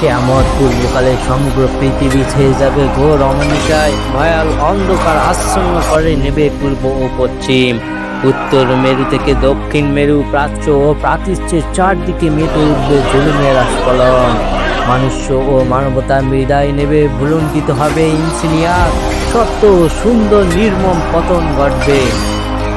কেমন পূর্বকালে সমগ্র পৃথিবী ছেয়ে যাবে ঘোর অমনিকায় ভয়াল অন্ধকার আচ্ছন্ন করে নেবে পূর্ব ও পশ্চিম। উত্তর মেরু থেকে দক্ষিণ মেরু, প্রাচ্য ও প্রাতিশ্চের চারদিকে মেতে উঠবে জুলুমের আস্ফলন। মনুষ্য ও মানবতার বিদায় নেবে ভুলুণ্ঠিত হবে ইঞ্জিনিয়ার সত্য সুন্দর নির্মম পতন ঘটবে।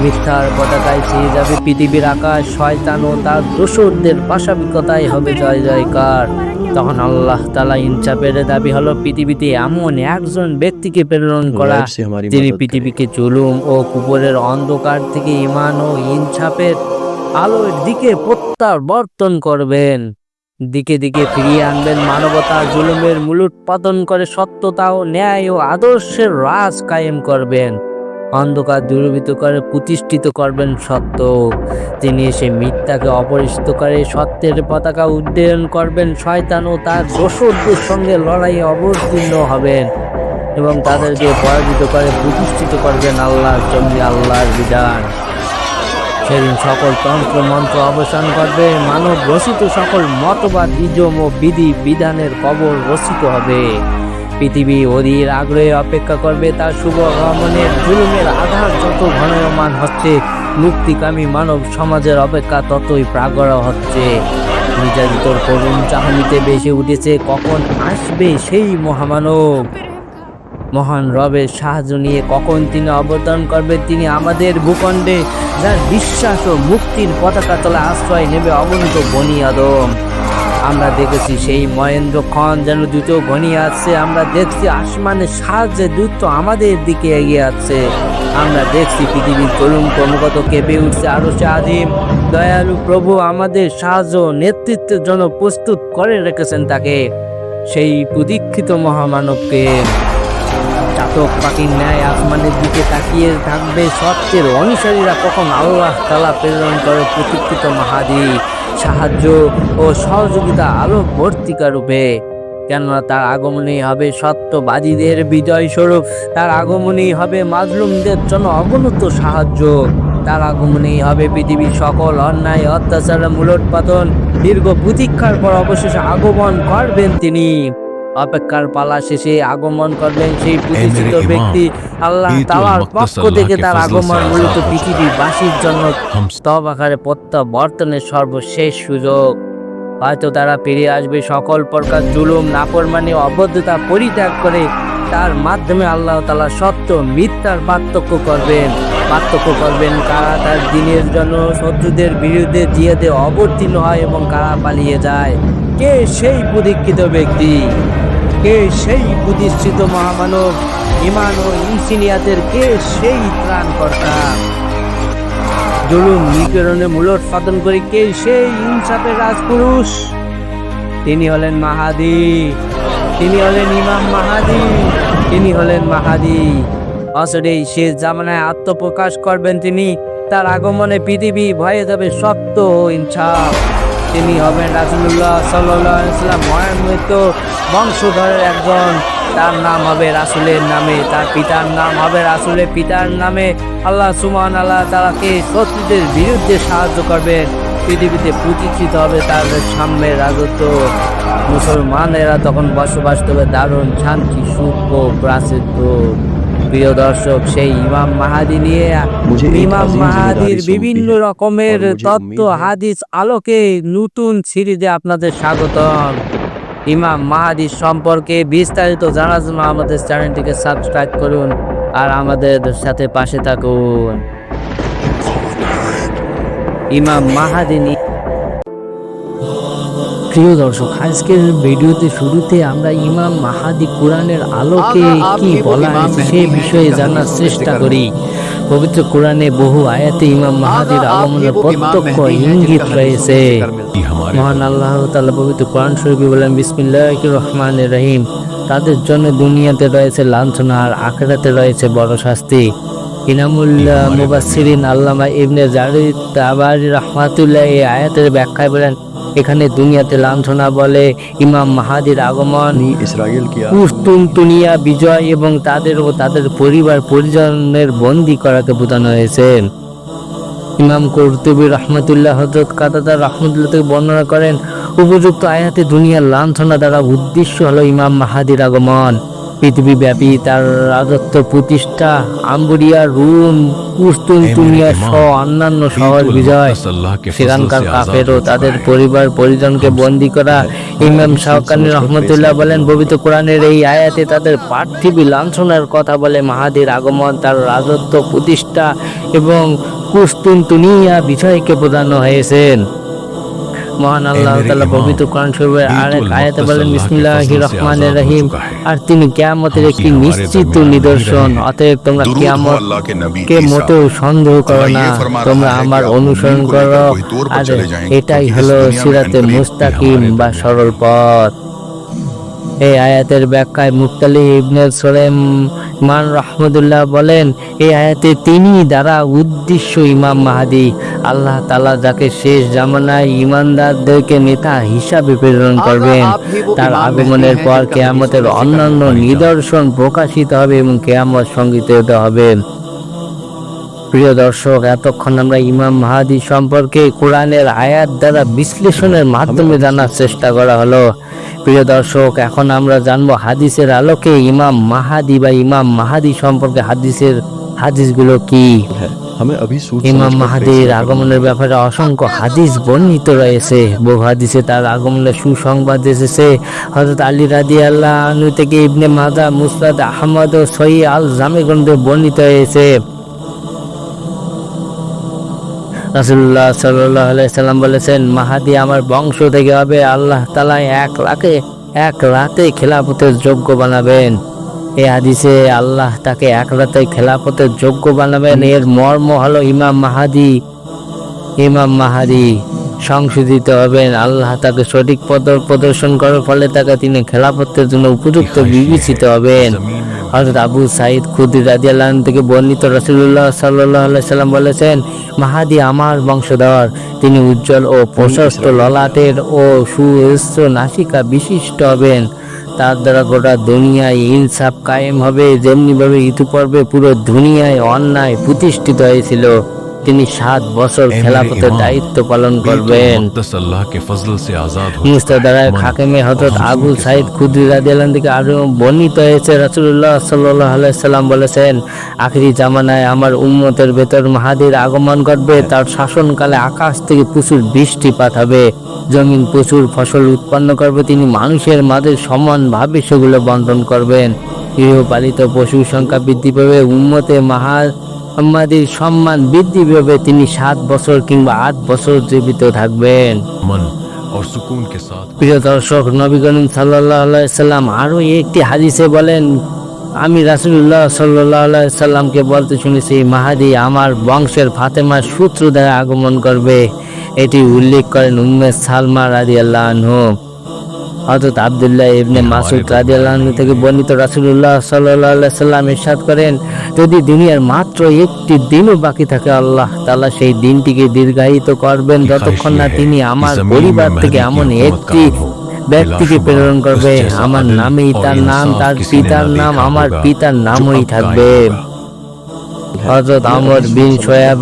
মিথ্যার পতাকায় ছেয়ে যাবে পৃথিবীর আকাশ। শয়তান ও তার দোসরদের পাশাবিকতায় হবে জয় জয়কার। তখন আল্লাহ তালা ইনসাফের দাবি হলো পৃথিবীতে এমন একজন ব্যক্তিকে প্রেরণ করা যিনি পৃথিবীকে জুলুম ও কুপুরের অন্ধকার থেকে ইমান ও ইনসাফের আলোর দিকে প্রত্যাবর্তন করবেন। দিকে দিকে ফিরিয়ে আনবেন মানবতা জুলুমের মূলোৎপাদন করে সত্যতা ও ন্যায় ও আদর্শের রাজ কায়েম করবেন। অন্ধকার দূরীভূত করে প্রতিষ্ঠিত করবেন সত্য। তিনি এসে মিথ্যাকে অপরিচিত করে সত্যের পতাকা উড্ডয়ন করবেন, শয়তান ও তার দোসরদের সঙ্গে লড়াইয়ে অবতীর্ণ হবেন এবং তাদেরকে পরাজিত করে প্রতিষ্ঠিত করবেন আল্লাহর জন্য আল্লাহর বিধান। সেদিন সকল তন্ত্র মন্ত্র অবসান করবে মানব রচিত সকল মতবাদ ইজম ও বিধি বিধানের কবর রচিত হবে। পৃথিবী অধীর আগ্রহে অপেক্ষা করবে তার শুভ আগমনের জুলুমের আধার যত ঘনমান হচ্ছে, মুক্তিকামী মানব সমাজের অপেক্ষা ততই প্রাগড় হচ্ছে। নির্যাতিতর করুণ চাহনিতে বেসে উঠেছে, কখন আসবে সেই মহামানব? মহান রবের সাহায্য নিয়ে কখন তিনি অবতরণ করবে, তিনি আমাদের ভূখণ্ডে, যার বিশ্বাস ও মুক্তির পতাকা তলে আশ্রয় নেবে অগণিত বনি আদম। আমরা দেখেছি সেই মহেন্দ্র খন যেন দ্রুত ঘনিয়ে আসছে আমরা দেখছি আসমানের সাহায্যে দ্রুত আমাদের দিকে এগিয়ে আসছে আমরা দেখছি পৃথিবীর তরুণ ক্রমাগত কেঁপে উঠছে। আরও সে আদিম, দয়ালু প্রভু আমাদের সাহায্য নেতৃত্বের জন্য প্রস্তুত করে রেখেছেন তাকে। সেই প্রদীক্ষিত মহামানবকে চাতক পাখির ন্যায় আসমানের দিকে তাকিয়ে থাকবে সত্যের অনুসারীরা কখন আল্লাহ তালা প্রেরণ করে প্রতীক্ষিত মাহাদি সাহায্য ও সহযোগিতা আলোকবর্তিকা রূপে। কেননা তার আগমনেই হবে সত্যবাদীদের বিজয় স্বরূপ তার আগমনেই হবে মাজলুমদের জন্য অগণত সাহায্য। তার আগমনেই হবে পৃথিবীর সকল অন্যায়, অত্যাচার মূলোৎপাদন দীর্ঘ প্রতীক্ষার পর অবশেষে আগমন করবেন তিনি। অপেক্ষার পালা শেষে আগমন করবেন সেই প্রতিষ্ঠিত ব্যক্তি। আল্লাহ মুকদ্দাস পক্ষ থেকে তার আগমন মূলত পৃথিবীবাসীর জন্য স্তব আকারে প্রত্যাবর্তনের সর্বশেষ সুযোগ। হয়তো তারা ফিরে আসবে সকল প্রকার জুলুম নাফরমানি অবদ্ধতা পরিত্যাগ করে। তার মাধ্যমে আল্লাহ তালা সত্য মিথ্যার পার্থক্য করবেন। পার্থক্য করবেন কারা তার দিনের জন্য শত্রুদের বিরুদ্ধে জিয়াদে অবতীর্ণ হয় এবং কারা পালিয়ে যায়। কে সেই প্রদীক্ষিত ব্যক্তি? কে সেই প্রতিষ্ঠিত মহামানব? ইমান ও ইনসিনিয়াতের কে সেই ত্রাণকর্তা? জুলুম নিপীড়নে মূলোৎপাদন করে কে সেই ইনসাফের রাজপুরুষ? তিনি হলেন মাহাদি। তিনি হলেন ইমাম মাহাদি। তিনি হলেন মাহাদি। আসলে শেষ জামানায় আত্মপ্রকাশ করবেন তিনি, তার আগমনে পৃথিবী ভয়ে যাবে সত্য ইনসাফ। তিনি হবেন রাসুল্লাহ সাল্লাম মহান্বিত বংশধরের একজন। তার নাম হবে রাসুলের নামে। তার পিতার নাম হবে রাসুলের পিতার নামে। আল্লাহ সুমান আল্লাহ তালাকে শত্রুদের বিরুদ্ধে সাহায্য করবেন। পৃথিবীতে প্রতিষ্ঠিত হবে তাদের সামনে রাজত্ব। মুসলমানেরা তখন বসবাস করবে দারুণ শান্তি, সুখ ও প্রাচুর্য। প্রিয় দর্শক সেই ইমাম মাহাদি নিয়ে ইমাম মাহাদির বিভিন্ন রকমের তত্ত্ব হাদিস আলোকে নতুন সিরিজে আপনাদের স্বাগতম। ইমাম মাহাদি সম্পর্কে বিস্তারিত জানার জন্য আমাদের চ্যানেলটিকে সাবস্ক্রাইব করুন আর আমাদের সাথে পাশে থাকুন। ইমাম মাহাদি নিয়ে প্রিয় দর্শক আজকের ভিডিওতে শুরুতে আমরা ইমাম মাহাদি কোরআনের আলোকে কি বলা হয়েছে সে বিষয়ে জানার চেষ্টা করি। পবিত্র কোরআনে বহু আয়াতে ইমাম মাহাদির আগমনের প্রত্যক্ষ ইঙ্গিত রয়েছে। মহান আল্লাহ তাআলা পবিত্র কোরআন শরীফে বলেন বিসমিল্লাহির রহমানির রহিম। তাদের জন্য দুনিয়াতে রয়েছে লাঞ্ছনা আর আখেরাতে রয়েছে বড় শাস্তি। ইনামুল্লাহ মুবাসসিরিন আল্লামা ইবনে জারিদ তাবারি রাহমাতুল্লাহ এই আয়াতের ব্যাখ্যায় বলেন এখানে দুনিয়াতে লাঞ্ছনা বলে ইমাম মাহাদির আগমন কুস্তুনতুনিয়া বিজয় এবং তাদের ও তাদের পরিবার পরিজনের বন্দি করাকে বোঝানো হয়েছে। ইমাম কর্তুবী রহমতুল্লাহ হজরত কাতাদার রহমতুল্লাহ থেকে বর্ণনা করেন উপযুক্ত আয়াতে দুনিয়ার লাঞ্ছনা দ্বারা উদ্দেশ্য হলো ইমাম মাহাদির আগমন। পৃথিবীব্যাপী তার রাজত্ব প্রতিষ্ঠা আম্বুরিয়া রুম কুস্তুনতুনিয়া সহ অন্যান্য শহর বিজয়। সেখানকার কাফের ও তাদের পরিবার পরিজনকে বন্দি করা। ইমাম শাহকানি রহমতুল্লাহ বলেন পবিত্র কোরআনের এই আয়াতে তাদের পার্থিবী লাঞ্ছনার কথা বলে মাহাদির আগমন তার রাজত্ব প্রতিষ্ঠা এবং কুস্তুনতুনিয়া বিষয়কে প্রদান হয়েছেন। মহান আল্লাহ তাআলা পবিত্র কোরআন শরীফের এক আয়াতে বলেন বিসমিল্লাহির রহমানির রহিম। আর তিনি কিয়ামতের একটি নিশ্চিত নিদর্শন অতএব তোমরা কিয়ামত কে মোটেও সন্দেহ করো না। তোমরা আমার অনুসরণ করো। আর এটাই হলো সিরাতে মুস্তাকিম বা সরল পথ। এই আয়াতের ব্যাখ্যায় মুক্তালি ইবনে সুলাইম মান রহমদুল্লাহ বলেন এই আয়াতে তিনি দ্বারা উদ্দেশ্য ইমাম মাহাদি। আল্লাহ তালা যাকে শেষ জামানায় ইমানদারদেরকে নেতা হিসাবে প্রেরণ করবেন তার আগমনের পর কেয়ামতের অন্যান্য নিদর্শন প্রকাশিত হবে এবং কেয়ামত সংগীত হবে। প্রিয় দর্শক এতক্ষণ আমরা ইমাম মাহাদি সম্পর্কে কোরআনের আয়াত দ্বারা বিশ্লেষণের মাধ্যমে জানার চেষ্টা করা হলো। প্রিয় দর্শক এখন আমরা জানব হাদিসের আলোকে ইমাম মাহাদি বা ইমাম মাহাদি সম্পর্কে হাদিসের হাদিসগুলো কি। ইমাম মাহাদির আগমনের ব্যাপারে অসংখ্য হাদিস বর্ণিত রয়েছে। বহু হাদিসে তার আগমনের সুসংবাদ এসেছে। হজরত আলী রাজি আল্লাহ থেকে ইবনে মাদা মুসরাদ আহমদ ও সই আল জামে গ্রন্থে বর্ণিত হয়েছে। রাসুল্লাহ সাল্লাহ সাল্লাম বলেছেন মাহাদি আমার বংশ থেকে হবে আল্লাহ তালা এক লাখে এক রাতে খেলাফতের যোগ্য বানাবেন। এ হাদিসে আল্লাহ তাকে এক রাতে খেলাফতের যোগ্য বানাবেন। এর মর্ম হলো ইমাম মাহাদি। ইমাম মাহাদি সংশোধিত হবেন। আল্লাহ তাকে সঠিক পদ প্রদর্শন করার ফলে তাকে তিনি খেলাফতের জন্য উপযুক্ত বিবেচিত হবেন। হযরত আবু সাইদ খুদ্ রাজিয়াল থেকে বর্ণিত রসুল্লাহ সাল্লাই সাল্লাম বলেছেন, মাহাদি আমার বংশধর। তিনি উজ্জ্বল ও প্রশস্ত ললাটের ও সুস্থ নাসিকা বিশিষ্ট হবেন। তার দ্বারা গোটা দুনিয়ায় ইনসাফ কায়েম হবে। যেমনিভাবে ঋতুপর্বে পুরো দুনিয়ায় অন্যায় প্রতিষ্ঠিত হয়েছিল। তিনি সাত বছর খেলাফতের দায়িত্ব পালন করবেন। হজরত আবুল সাইদ খুদ্রি থেকে বর্ণিত হয়েছে রাসুল্লাহ সাল্লাহ বলেছেন জামানায় আমার ভেতর মাহাদির আগমন ঘটবে তার শাসনকালে আকাশ থেকে প্রচুর বৃষ্টিপাত হবে জমিন প্রচুর ফসল উৎপন্ন করবে তিনি মানুষের মাঝে সমানভাবে সেগুলো বন্টন করবেন। গৃহপালিত পশুর সংখ্যা বৃদ্ধি পাবে উন্মতে মাহাদ আমাদের সম্মান বৃদ্ধি পাবে তিনি সাত বছর কিংবা আট বছর জীবিত থাকবেন। প্রিয় দর্শক নবী করিম সাল্লাম আরও একটি হাদিসে বলেন আমি রাসুল্লাহ সাল্লাহ সাল্লামকে বলতে শুনেছি মাহাদি আমার বংশের ফাতেমার সূত্র দ্বারা আগমন করবে। এটি উল্লেখ করেন উম্মে সালমা রাজি আল্লাহ হযরত আব্দুল্লাহ ইবনে মাসুদ রাদি আল্লাহ থেকে বর্ণিত রাসুলুল্লাহ সাল্লাহ সাল্লাম ইরশাদ করেন যদি দুনিয়ার মাত্র একটি দিনও বাকি থাকে আল্লাহ তাআলা সেই দিনটিকে দীর্ঘায়িত করবেন যতক্ষণ না তিনি আমার পরিবার থেকে এমন একটি ব্যক্তিকে প্রেরণ করবে আমার নামেই তার নাম তার পিতার নাম আমার পিতার নামই থাকবে। হযরত আমর বিন সোয়াব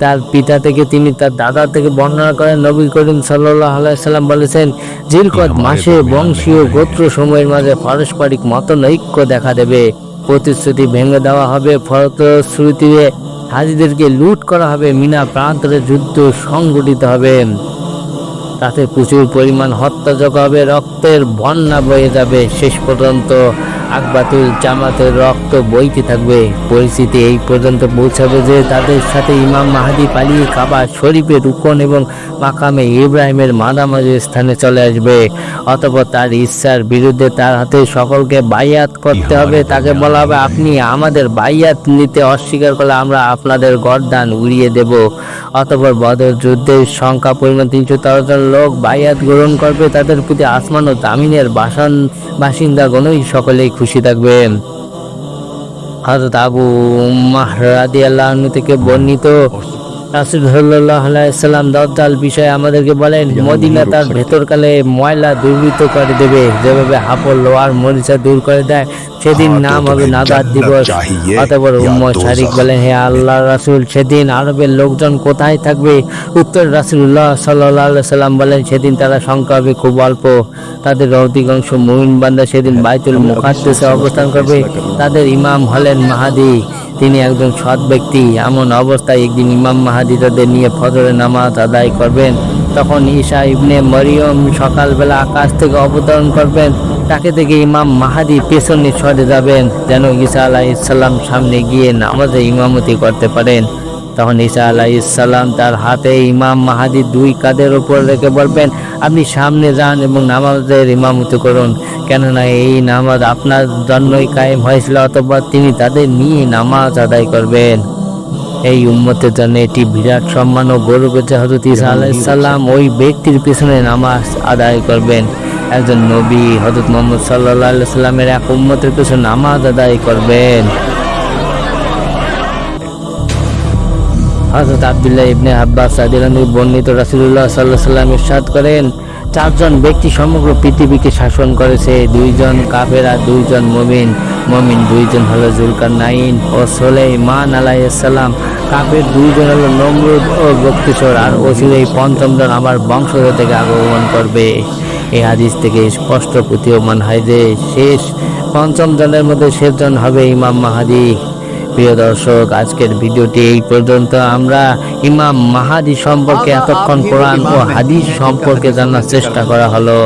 তার পিতা থেকে তিনি তার দাদা থেকে বর্ণনা করেন। নবী করিম সাল্লাহ সাল্লাম বলেছেন জিলকদ মাসে বংশীয় গোত্র সময়ের মাঝে পারস্পরিক মতনৈক্য দেখা দেবে। প্রতিশ্রুতি ভেঙে দেওয়া হবে ফলশ্রুতিতে হাজিদেরকে লুট করা হবে মিনা প্রান্তরে যুদ্ধ সংগঠিত হবে। তাতে প্রচুর পরিমাণ হত্যাযজ্ঞ হবে রক্তের বন্যা বয়ে যাবে। শেষ পর্যন্ত আকবাতুল জামাতের রক্ত বইতে থাকবে। পরিস্থিতি এই পর্যন্ত পৌঁছাবে যে তাদের সাথে ইমাম মাহাদি পালিয়ে কাবা শরীফের রুকন এবং মাকামে ইব্রাহিমের মাঝামাঝি স্থানে চলে আসবে। অতপর তার ইচ্ছার বিরুদ্ধে তার হাতে সকলকে বাইয়াত করতে হবে। তাকে বলা হবে আপনি আমাদের বাইয়াত নিতে অস্বীকার করলে আমরা আপনাদের গরদান উড়িয়ে দেব। অতপর বদর যুদ্ধের সংখ্যা পরিমাণ তিনশো তেরো জন লোক বায়াত গ্রহণ করবে, তাদের প্রতি আসমান ও জামিনের বাসান, বাসিন্দাগণই সকলেই খুশি থাকবেন হজরত আবু মাহরাদি আল্লাহ থেকে বর্ণিত রাসুল সাল্লাহ আলাইসাল্লাম বিষয়ে আমাদেরকে বলেন মদিনা তার ভেতরকালে ময়লা দুর্বৃত্ত করে দেবে যেভাবে হাপড় লোহার মরিচা দূর করে দেয় সেদিন নাম হবে নাদার দিবস। অতপর ইয়া শারিক বলেন হে আল্লাহ রাসুল সেদিন আরবের লোকজন কোথায় থাকবে? উত্তর রাসুল্লাহ সাল্লাহ সাল্লাম বলেন সেদিন তারা সংখ্যা হবে খুব অল্প। তাদের অধিকাংশ মুমিন বান্দা সেদিন বাইতুল মুকাদ্দেসে অবস্থান করবে। তাদের ইমাম হলেন মাহাদি। তিনি একজন সৎ ব্যক্তি। এমন অবস্থায় একদিন ইমাম মাহাদি তাদের নিয়ে ফজরের নামাজ আদায় করবেন। তখন ঈশা ইবনে মরিয়ম সকালবেলা আকাশ থেকে অবতরণ করবেন। তাকে থেকে ইমাম মাহাদি পেছনে সরে যাবেন, যেন ঈসা আলাইসাল্লাম সামনে গিয়ে নামাজে ইমামতি করতে পারেন। তখন ঈসা আলাইসাল্লাম তার হাতে ইমাম মাহাদি দুই কাদের ওপর রেখে বলবেন, আপনি সামনে যান এবং নামাজের ইমামতি করুন। কেননা এই নামাজ আপনার জন্যই কায়েম হয়েছিল, অথবা তিনি তাদের নিয়ে নামাজ আদায় করবেন। এই উম্মতের জন্য এটি বিরাট সম্মান ও গৌরবের যে হজরত ইসা আলাইসাল্লাম ওই ব্যক্তির পিছনে নামাজ আদায় করবেন। একজন নবী হজরত মোহাম্মদ সাল্লাহ সাল্লামের এক উম্মতের পিছনে নামাজ আদায় করবেন। হজরত আবদুল্লাহ ইবনে আব্বাস আদিলানি বর্ণিত রাসুলুল্লাহ সাল্লাহ সাল্লাম ইরশাদ করেন চারজন ব্যক্তি সমগ্র পৃথিবীকে শাসন করেছে। দুইজন কাফের, দুইজন মমিন। মমিন দুইজন হলো জুলকার নাইন ও সোলেইমান আলাইসাল্লাম কাফের দুইজন হলো নমরুদ ও বক্তিসর। আর অচিরেই পঞ্চমজন আমার বংশধর থেকে আগমন করবে। এই হাদিস থেকে স্পষ্ট প্রতীয়মান হয় যে শেষ পঞ্চম জনের মধ্যে শেষজন হবে ইমাম মাহাদি। প্রিয় দর্শক আজকের ভিডিওটি এই পর্যন্ত। আমরা ইমাম মাহাদি সম্পর্কে এতক্ষণ কোরআন ও হাদিস সম্পর্কে জানার চেষ্টা করা হলো।